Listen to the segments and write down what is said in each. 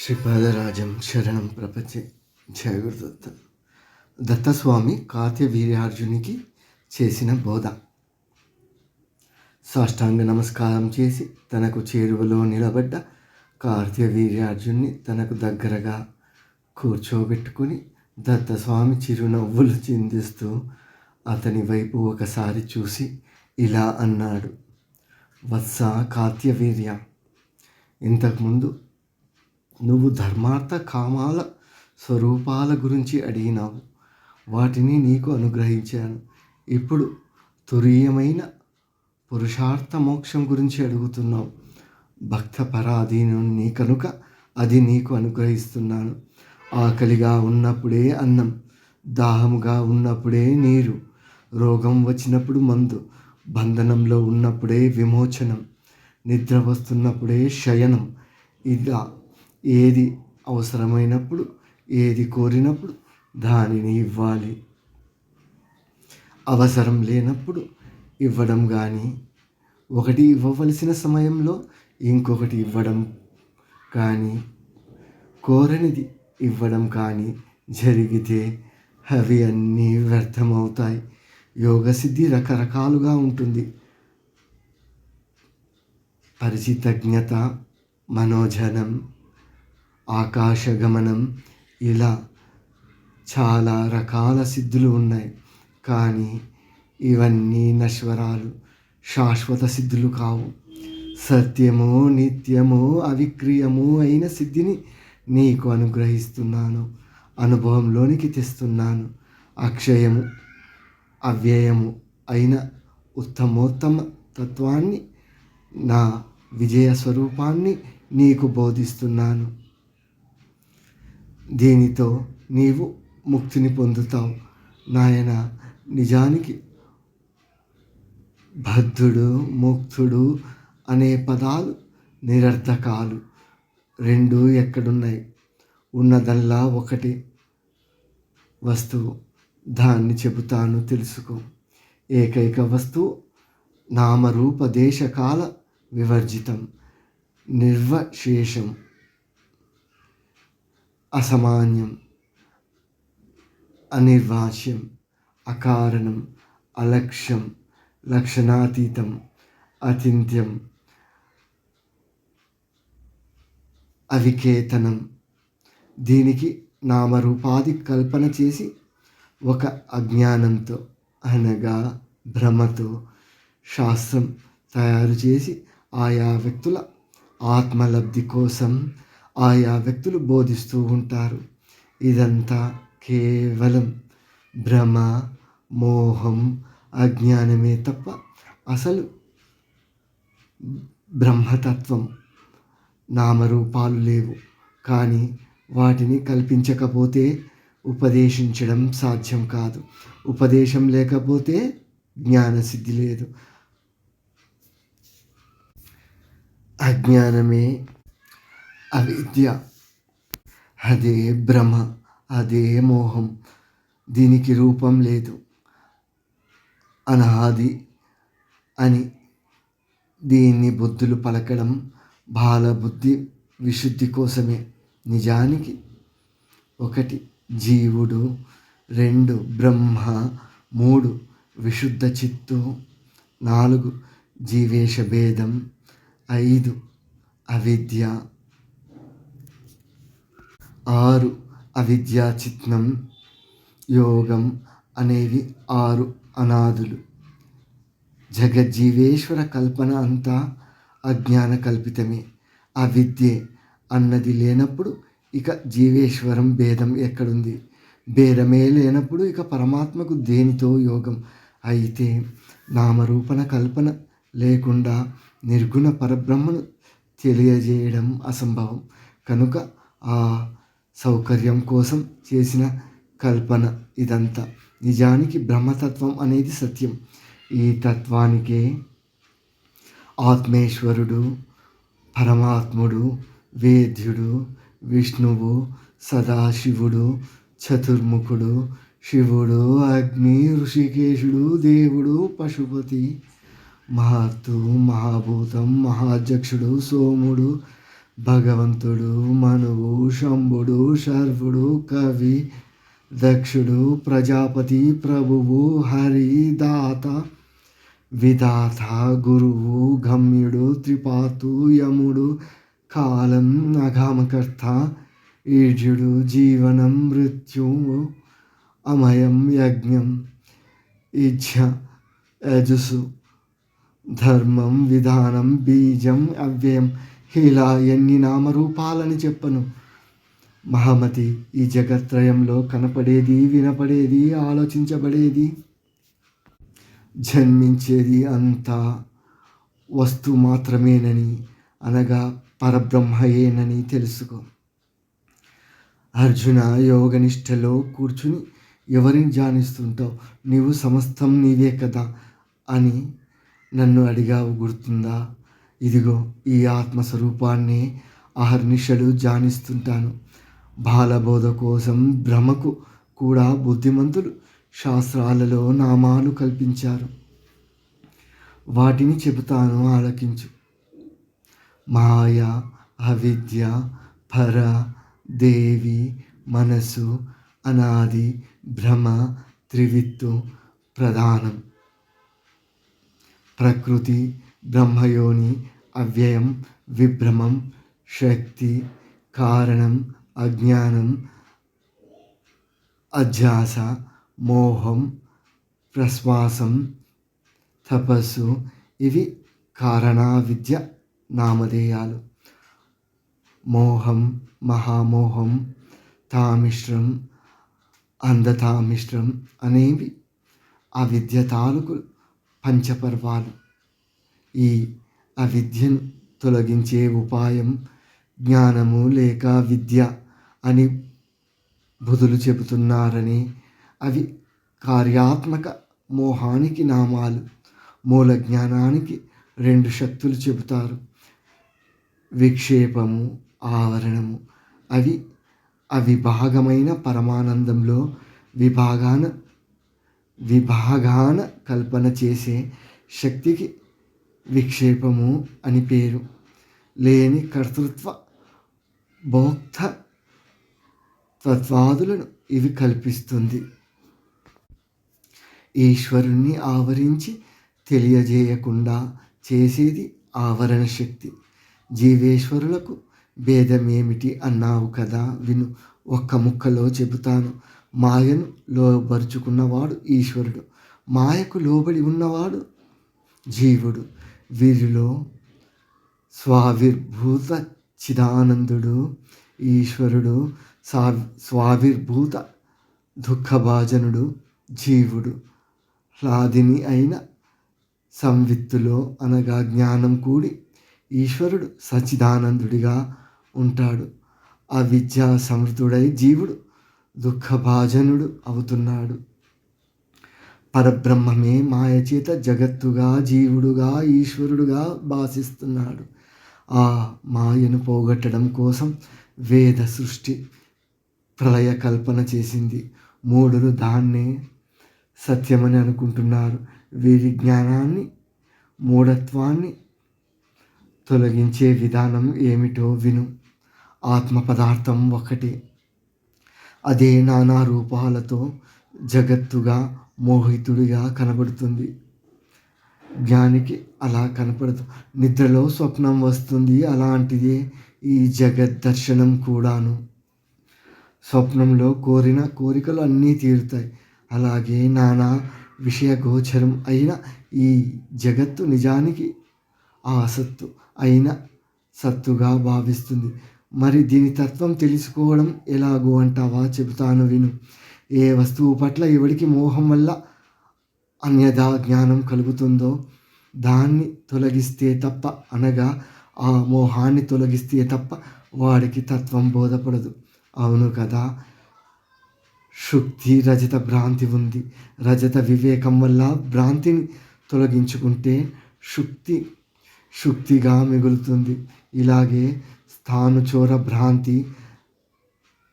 శ్రీపాదరాజం శరణం ప్రపంచే జయగురుదత్త దత్తస్వామి కాత్య వీర్యార్జునికి చేసిన బోధ సాష్టాంగ నమస్కారం చేసి తనకు చేరువలో నిలబడ్డ కార్తీయ వీర్యార్జున్ని తనకు దగ్గరగా కూర్చోబెట్టుకుని దత్తస్వామి చిరునవ్వులు చిందిస్తూ అతని వైపు ఒకసారి చూసి ఇలా అన్నాడు వత్స కాత్యవీర్య ఇంతకుముందు నువ్వు ధర్మార్థ కామాల స్వరూపాల గురించి అడిగినావు. వాటిని నీకు అనుగ్రహించాను. ఇప్పుడు తురీయమైన పురుషార్థ మోక్షం గురించి అడుగుతున్నావు. భక్త పరాధీనుని కనుక అది నీకు అనుగ్రహిస్తున్నాను. ఆకలిగా ఉన్నప్పుడే అన్నం దాహముగా ఉన్నప్పుడే నీరు రోగం వచ్చినప్పుడు మందు బంధనంలో ఉన్నప్పుడే విమోచనం నిద్ర వస్తున్నప్పుడే శయనం ఇలా ఏది అవసరమైనప్పుడు ఏది కోరినప్పుడు దానిని ఇవ్వాలి. అవసరం లేనప్పుడు ఇవ్వడం కానీ ఒకటి ఇవ్వవలసిన సమయంలో ఇంకొకటి ఇవ్వడం కానీ కోరనిది ఇవ్వడం కానీ జరిగితే అవి అన్నీ వ్యర్థమవుతాయి. యోగసిద్ధి రకరకాలుగా ఉంటుంది. పరిచితజ్ఞత మనోజనం ఆకాశగమనం ఇలా చాలా రకాల సిద్ధులు ఉన్నాయి. కానీ ఇవన్నీ నశ్వరాలు శాశ్వత సిద్ధులు కావు. సత్యము నిత్యము అవిక్రియము అయిన సిద్ధిని నీకు అనుగ్రహిస్తున్నాను. అనుభవంలోనికి తెస్తున్నాను. అక్షయము అవ్యయము అయిన ఉత్తమోత్తమ తత్వాన్ని నా విజయ స్వరూపాన్ని నీకు బోధిస్తున్నాను. దీనితో నీవు ముక్తిని పొందుతావు? నాయన నిజానికి బద్ధుడు ముక్తుడు అనే పదాలు నిరర్థకాలు. రెండు ఎక్కడున్నాయి? ఉన్నదల్లా ఒకటి వస్తువు. దాన్ని చెబుతాను తెలుసుకో. ఏకైక వస్తువు నామరూప దేశకాల వివర్జితం నిర్వశేషం. అసమాన్యం అనిర్వాచ్యం అకారణం అలక్ష్యం లక్షణాతీతం అచింత్యం అవికేతనం. దీనికి నామరూపాది కల్పన చేసి ఒక అజ్ఞానంతో అనగా భ్రమతో శాస్త్రం తయారు చేసి ఆయా వ్యక్తుల ఆత్మలబ్ధి కోసం ఆయా వ్యక్తులు బోధిస్తూ ఉంటారు. ఇదంతా కేవలం భ్రమ మోహం అజ్ఞానమే తప్ప అసలు బ్రహ్మతత్వం నామరూపాలు లేవు. కానీ వాటిని కల్పించకపోతే ఉపదేశించడం సాధ్యం కాదు. ఉపదేశం లేకపోతే జ్ఞానసిద్ధి లేదు. అజ్ఞానమే అవిద్య అదే భ్రమ అదే మోహం. దీనికి రూపం లేదు. అనాది అని దీన్ని బుద్ధులు పలకడం బాలబుద్ధి విశుద్ధి కోసమే. నిజానికి ఒకటి జీవుడు రెండు బ్రహ్మ మూడు విశుద్ధ చిత్తు నాలుగు జీవేశ భేదం ఐదు అవిద్య. ఆరు అవిద్యా చిత్నం యోగం అనేవి ఆరు అనాథులు జగజ్జీవేశ్వర కల్పన అంతా అజ్ఞాన కల్పితమే. అవిద్యే అన్నది లేనప్పుడు ఇక జీవేశ్వరం భేదం ఎక్కడుంది? భేదమే లేనప్పుడు ఇక పరమాత్మకు దేనితో యోగం? అయితే నామరూపణ కల్పన లేకుండా నిర్గుణ పరబ్రహ్మను తెలియజేయడం అసంభవం. కనుక ఆ సౌకర్యం కోసం చేసిన కల్పన ఇదంతా. నిజానికి బ్రహ్మతత్వం అనేది సత్యం. ఈ తత్వానికే ఆత్మేశ్వరుడు పరమాత్ముడు వేద్యుడు విష్ణువు సదాశివుడు చతుర్ముఖుడు శివుడు అగ్ని ఋషికేశుడు దేవుడు పశుపతి మహత్తు మహాభూతం మహాధ్యక్షుడు సోముడు భగవంతుడు మనువు శంభుడు శర్వుడు కవి దక్షుడు ప్రజాపతి ప్రభువు హరిదాత విధాత గురువు గమ్యుడు త్రిపాతు యముడు కాలం అఘామకర్త ఈడ్యుడు జీవనం మృత్యువు అమయం యజ్ఞం ఇజ్జ యజుసు ధర్మం విధానం బీజం అవ్యయం. ఇలా ఎన్ని నామరూపాలని చెప్పను. మహామతి ఈ జగత్రయంలో కనపడేది వినపడేది ఆలోచించబడేది జన్మించేది అంతా వస్తు మాత్రమేనని అనగా పరబ్రహ్మయేనని తెలుసుకో. అర్జున యోగనిష్టలో కూర్చుని ఎవరిని జానిస్తుంటావు? నీవు సమస్తం నీవే కదా అని నన్ను అడిగావు గుర్తుందా? ఇదిగో ఈ ఆత్మస్వరూపాన్ని అహర్నిశలు జానిస్తుంటాను. బాలబోధ కోసం భ్రమకు కూడా బుద్ధిమంతులు శాస్త్రాలలో నామాలు కల్పించారు. వాటిని చెబుతాను ఆలకించు. మాయ అవిద్య పర దేవి మనసు అనాది భ్రమ త్రివిత్తు ప్రధానం. ప్రకృతి బ్రహ్మయోని అవ్యయం విభ్రమం శక్తి కారణం అజ్ఞానం అధ్యాస మోహం ప్రశ్వాసం తపస్సు ఇవి కారణ విద్య నామధేయాలు. మోహం మహామోహం తామిశ్రం అంధతామిశ్రం అనేవి అవిద్య తాలూకు పంచపర్వాలు. ఈ అవిద్యను తొలగించే ఉపాయం జ్ఞానము లేక విద్య అని బుధులు చెబుతున్నారని అవి కార్యాత్మక మోహానికి నామాలు మూల జ్ఞానానికి రెండు శక్తులు చెబుతారు. విక్షేపము ఆవరణము అవి అవిభాగమైన పరమానందంలో విభాగాన విభాగాన కల్పన చేసే శక్తికి విక్షేపము అని పేరు. లేని కర్తృత్వ భోక్త తత్వాదులను ఇవి కల్పిస్తుంది. ఈశ్వరుణ్ణి ఆవరించి తెలియజేయకుండా చేసేది ఆవరణ శక్తి. జీవేశ్వరులకు భేదమేమిటి అన్నావు కదా విను. ఒక్క ముక్కలో చెబుతాను. మాయను లోబరుచుకున్నవాడు ఈశ్వరుడు. మాయకు లోబడి ఉన్నవాడు జీవుడు. వీరిలో స్వావిర్భూత చిదానందుడు ఈశ్వరుడు సా స్వావిర్భూత దుఃఖభాజనుడు జీవుడు. హ్లాదిని అయిన సంవిత్తులో అనగా జ్ఞానం కూడి ఈశ్వరుడు సచిదానందుడిగా ఉంటాడు. ఆ విద్యా సమృద్ధుడై జీవుడు దుఃఖభాజనుడు అవుతున్నాడు. పరబ్రహ్మమే మాయచేత జగత్తుగా జీవుడుగా ఈశ్వరుడుగా భాషిస్తున్నాడు ఆ మాయను పోగొట్టడం కోసం వేద సృష్టి ప్రళయ కల్పన చేసింది. మూడులు దాన్నే సత్యమని అనుకుంటున్నారు. వీరి జ్ఞానాన్ని మూఢత్వాన్ని తొలగించే విధానం ఏమిటో విను. ఆత్మ పదార్థం ఒకటే. అదే నానా రూపాలతో జగత్తుగా మోహితుడిగా కనబడుతుంది. జ్ఞానికి అలా కనపడదు. నిద్రలో స్వప్నం వస్తుంది అలాంటిదే ఈ జగత్ దర్శనం కూడాను. స్వప్నంలో కోరిన కోరికలు అన్నీ తీరుతాయి. అలాగే నానా విషయ గోచరం అయిన ఈ జగత్తు నిజానికి ఆసత్తు అయిన సత్తుగా భావిస్తుంది. మరి దీని తత్వం తెలుసుకోవడం ఎలాగో అంటావా? చెబుతాను విను. ఏ వస్తువు పట్ల ఎవడికి మోహం వల్ల అన్యదా జ్ఞానం కలుగుతుందో దాన్ని తొలగిస్తే తప్ప అనగా ఆ మోహాన్ని తొలగిస్తే తప్ప వాడికి తత్వం బోధపడదు. అవును కదా? శుక్తి రజత భ్రాంతి ఉంది. రజత వివేకం వల్ల భ్రాంతిని తొలగించుకుంటే శుక్తి శుక్తిగా మిగులుతుంది. ఇలాగే స్థానుచోర భ్రాంతి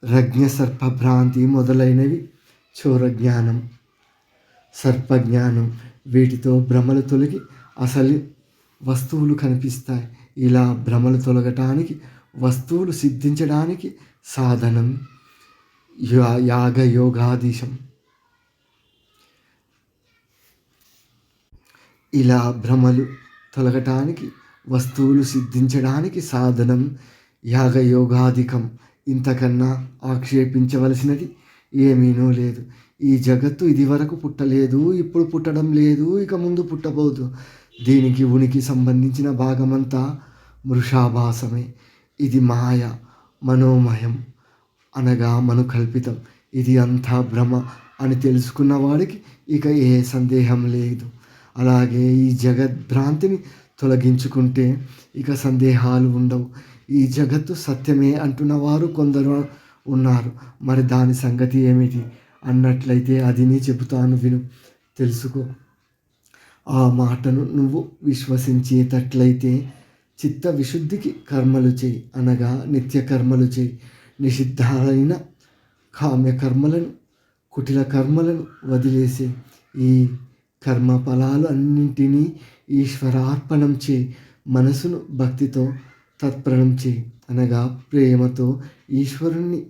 రజ్ఞ సర్పభ్రాంతి మొదలైనవి. చోర జ్ఞానం సర్పజ్ఞానం వీటితో భ్రమలు తొలగి అసలు వస్తువులు కనిపిస్తాయి. ఇలా భ్రమలు తొలగటానికి వస్తువులు సిద్ధించడానికి సాధనం యా యాగ యోగాధీశం ఇలా భ్రమలు తొలగటానికి వస్తువులు సిద్ధించడానికి సాధనం యాగయోగాధికం ఇంతకన్నా ఆక్షేపించవలసినది ఏమీనూ లేదు. ఈ జగత్తు ఇదివరకు పుట్టలేదు ఇప్పుడు పుట్టడం లేదు ఇక ముందు పుట్టబోదు. దీనికి ఉనికి సంబంధించిన భాగమంతా మృషాభాసమే. ఇది మాయ మనోమయం అనగా మనుకల్పితం. ఇది అంతా భ్రమ అని తెలుసుకున్న వాడికి ఇక ఏ సందేహం లేదు. అలాగే ఈ జగద్భ్రాంతిని తొలగించుకుంటే ఇక సందేహాలు ఉండవు. ఈ జగత్తు సత్యమే అంటున్న వారు కొందరు ఉన్నారు. మరి దాని సంగతి ఏమిటి? అన్నట్లయితే అది నీ చెబుతాను విను. తెలుసుకో. ఆ మాటను నువ్వు విశ్వసించేటట్లయితే చిత్త విశుద్ధికి కర్మలు చేయి అనగా నిత్య కర్మలు చేయి. నిషిద్ధాలైన కామ్య కర్మలను కుటిల కర్మలను వదిలేసే ఈ కర్మ ఫలాలు అన్నింటినీ ఈశ్వరార్పణం చే మనసును భక్తితో తత్పరణం అనగా ప్రేమతో ఈశ్వరుణ్ణి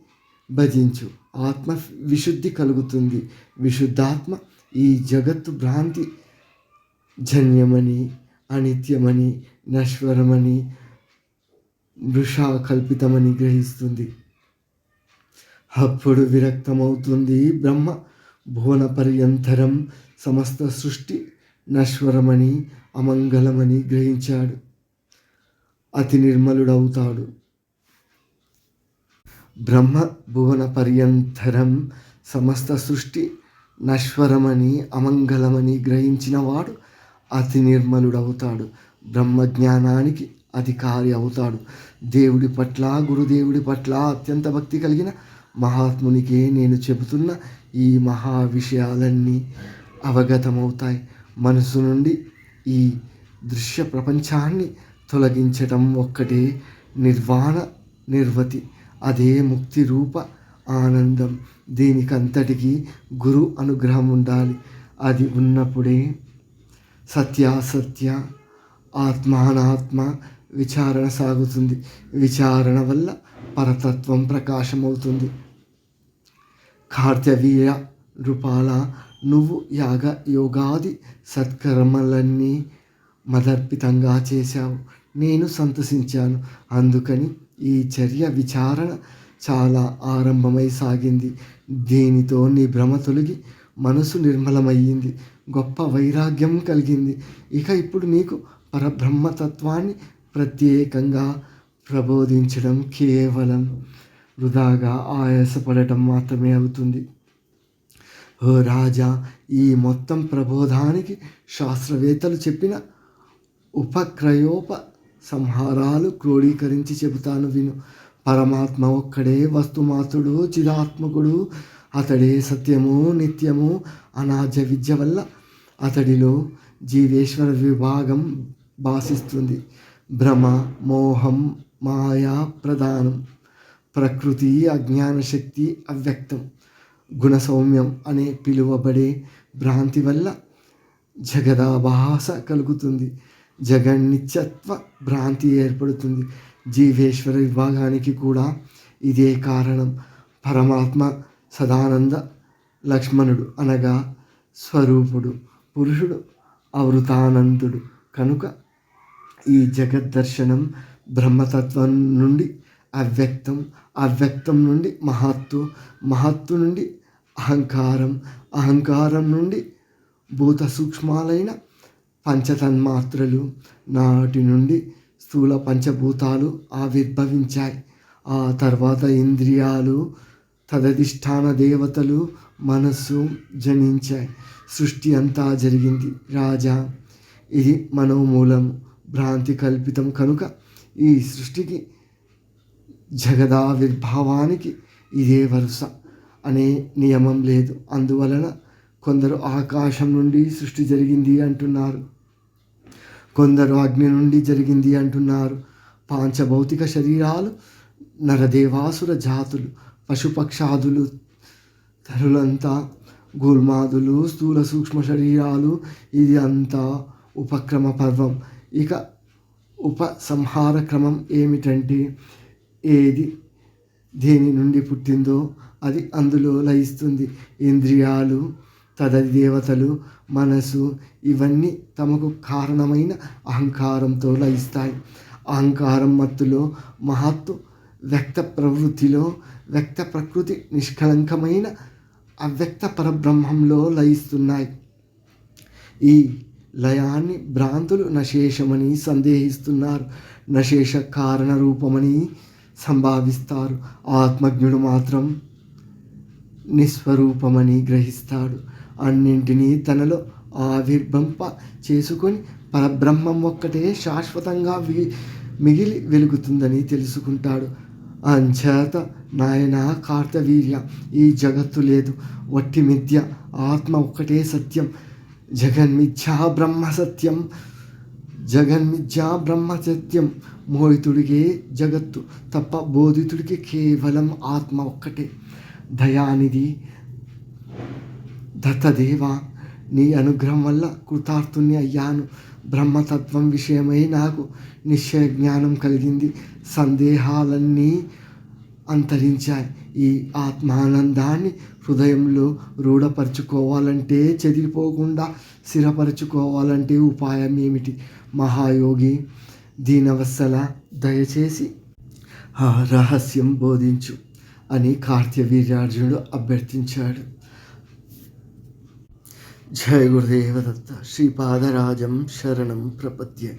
భజించు. ఆత్మ విశుద్ధి కలుగుతుంది. విశుద్ధాత్మ ఈ జగత్తు భ్రాంతి జన్యమని అనిత్యమని నశ్వరమని వృషా కల్పితమని గ్రహిస్తుంది. అప్పుడు విరక్తమవుతుంది బ్రహ్మ భువన పర్యంతరం సమస్త సృష్టి నశ్వరమని అమంగళమని గ్రహించాడు. అతి నిర్మలుడవుతాడు. బ్రహ్మ భువన పర్యంతరం సమస్త సృష్టి నశ్వరమని అమంగళమని గ్రహించినవాడు అతి నిర్మలుడవుతాడు. బ్రహ్మజ్ఞానానికి అధికారి అవుతాడు. దేవుడి పట్ల గురుదేవుడి పట్ల అత్యంత భక్తి కలిగిన మహాత్మునికే నేను చెబుతున్న ఈ మహా విషయాలన్నీ అవగతమవుతాయి. మనసు నుండి ఈ దృశ్య ప్రపంచాన్ని తొలగించటం ఒక్కటే నిర్వాణ నిర్వతి. అదే ముక్తి రూప ఆనందం. దీనికంతటికీ గురు అనుగ్రహం ఉండాలి. అది ఉన్నప్పుడే సత్యాసత్య ఆత్మానాత్మ విచారణ సాగుతుంది. విచారణ వల్ల పరతత్వం ప్రకాశమవుతుంది. కార్తవీయ రూపాల నువ్వు యాగ యోగాది సత్కర్మలన్నీ మదర్పితంగా చేశావు. నేను సంతసించాను అందుకని ఈ చర్య విచారణ చాలా ఆరంభమై సాగింది. దీనితో నీ భ్రమ తొలగి మనసు నిర్మలమయ్యింది. గొప్ప వైరాగ్యం కలిగింది. ఇక ఇప్పుడు నీకు పరబ్రహ్మతత్వాన్ని ప్రత్యేకంగా ప్రబోధించడం కేవలం వృధాగా ఆయాసపడటం మాత్రమే అవుతుంది. ఓ రాజా ఈ మొత్తం ప్రబోధానికి శాస్త్రవేత్తలు చెప్పిన ఉపక్రయోప సంహారాలు క్రోడీకరించి చెబుతాను విను. పరమాత్మ ఒక్కడే వస్తుమాతుడు చిదాత్మకుడు. అతడే సత్యము నిత్యము అనాజ విద్య వల్ల అతడిలో జీవేశ్వర విభాగం భాషిస్తుంది భ్రమ మోహం మాయా ప్రధానం. ప్రకృతి అజ్ఞాన శక్తి అవ్యక్తం. గుణసౌమ్యం అనే పిలువబడే భ్రాంతి వల్ల జగదాభాస కలుగుతుంది. జగన్నిత్యత్వ భ్రాంతి ఏర్పడుతుంది. జీవేశ్వర విభాగానికి కూడా ఇదే కారణం. పరమాత్మ సదానంద లక్ష్మణుడు అనగా స్వరూపుడు పురుషుడు అవృతానందుడు కనుక ఈ జగద్దర్శనం బ్రహ్మతత్వం నుండి అవ్యక్తం అవ్యక్తం నుండి మహత్తు మహత్తు నుండి అహంకారం అహంకారం నుండి భూత సూక్ష్మాలైన పంచతన్మాత్రలు నాటి నుండి స్థూల పంచభూతాలు ఆవిర్భవించాయి. ఆ తర్వాత ఇంద్రియాలు తదధిష్టాన దేవతలు మనస్సు జనించాయి. సృష్టి అంతా జరిగింది. రాజా ఇది మనోమూలం భ్రాంతి కల్పితం కనుక ఈ సృష్టికి జగదావిర్భావానికి ఇదే వరుస. అనే నియమం లేదు. అందువలన కొందరు ఆకాశం నుండి సృష్టి జరిగింది అంటున్నారు. కొందరు అగ్ని నుండి జరిగింది అంటున్నారు. పాంచభౌతిక శరీరాలు నరదేవాసుర జాతులు పశుపక్షాదులు తరులంతా గుర్మాదులు స్థూల సూక్ష్మ శరీరాలు. ఇది అంతా ఉపక్రమ పర్వం. ఇక ఉపసంహార క్రమం ఏమిటంటే ఏది దేని నుండి పుట్టిందో అది అందులో లయిస్తుంది. ఇంద్రియాలు తదది దేవతలు మనసు ఇవన్నీ తమకు కారణమైన అహంకారంతో లయిస్తాయి. అహంకారం మత్తులో మహత్తు వ్యక్త ప్రవృత్తిలో వ్యక్త ప్రకృతి నిష్కలంకమైన అవ్యక్త పరబ్రహ్మంలో లయిస్తున్నాయి. ఈ లయాన్ని భ్రాంతులు నశేషమని సందేహిస్తున్నారు. నశేష కారణ రూపమని సంభావిస్తారు. ఆత్మజ్ఞుడు మాత్రం నిస్వరూపమని గ్రహిస్తాడు. అన్నింటినీ తనలో ఆవిర్భంప చేసుకొని పరబ్రహ్మం ఒక్కటే శాశ్వతంగా వి మిగిలి వెలుగుతుందని తెలుసుకుంటాడు. అంచేత నాయన కార్తవీర్య ఈ జగత్తు లేదు. వట్టి మిథ్య ఆత్మ ఒక్కటే సత్యం. జగన్మిథ్యా బ్రహ్మ సత్యం. జగన్మిథ్యా బ్రహ్మ సత్యం. మోహితుడికే జగత్తు తప్ప బోధితుడికి కేవలం ఆత్మ ఒక్కటే. దయానిధి దత్తదేవ నీ అనుగ్రహం వల్ల కృతార్థుని అయ్యాను. బ్రహ్మతత్వం విషయమై నాకు నిశ్చయ జ్ఞానం కలిగింది. సందేహాలన్నీ అంతరించాయి. ఈ ఆత్మానందాన్ని హృదయంలో రూఢపరచుకోవాలంటే చెదిరిపోకుండా స్థిరపరచుకోవాలంటే ఉపాయం ఏమిటి మహాయోగి దీనవత్సల దయచేసి ఆ రహస్యం బోధించు అని కార్తవీర్యార్జునుడు అభ్యర్థించాడు. జయ గురుదేవదత్త శ్రీపాదరాజం శరణం ప్రపద్యే